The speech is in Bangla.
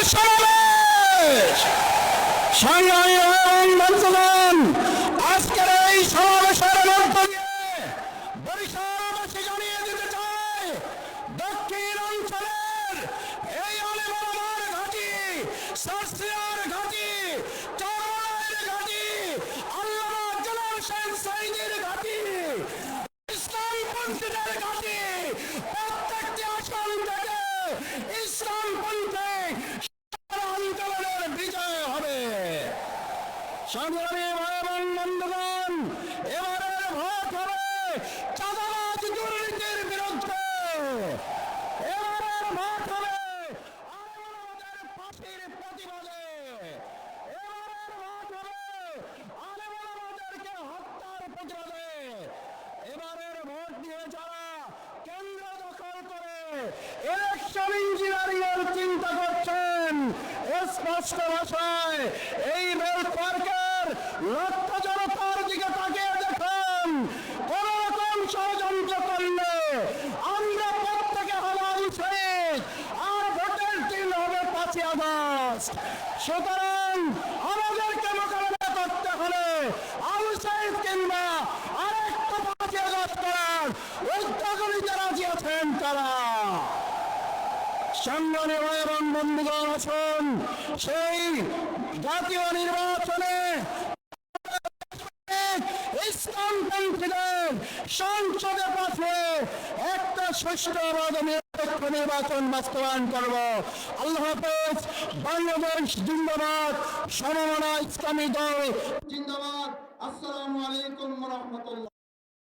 আজকের সমাবেশ। সংগ্রামী বন্ধুগণ আজকের এই সমাবেশের মধ্য দিয়ে দক্ষিণ অঞ্চলের এই অলিমার ঘাটি সার্সিয়ার ঘাটি চরমায়ের ঘাটি আল্লাহ জলাল সেন সাইদের সংগ্রামী ভাই এবং বন্ধুগণ, এবারের ভোট হবে চাঁদাবাজ দুর্নীতির বিরুদ্ধে। এবারের ভোট হবে ইলেকশন ইঞ্জিনিয়ারিং চিন্তা করছেন স্পষ্ট ভাষায় এই বেল পার্কের লক্ষ্য জনতার দিকে তাকিয়ে দেখুন, কোন রকম ষড়যন্ত্র করলে আমরা প্রত্যেকে হওয়া উচিত আর ভোটের দিন হবে পাঁচই আগস্ট। সুতরাং আমাদেরকে মোকাবেলা করতে হলে আউটসাইড কিংবা আরেকটা পাঁচই আগস্ট করার উদ্যোগ রাজি আছেন তারা। ভাই এবং বন্ধুগণ আছেন সেই জাতীয় নির্বাচনে সংসদে পাঠিয়ে একটা সুষ্ঠু এবং নির্বাচন বাস্তবায়ন করব। আল্লাহ হাফেজ, বাংলাদেশ জিন্দাবাদ, সমমনা ইসলামী দল। জিন্দাবাদ। আসসালামু আলাইকুম রহমতুল্লাহ।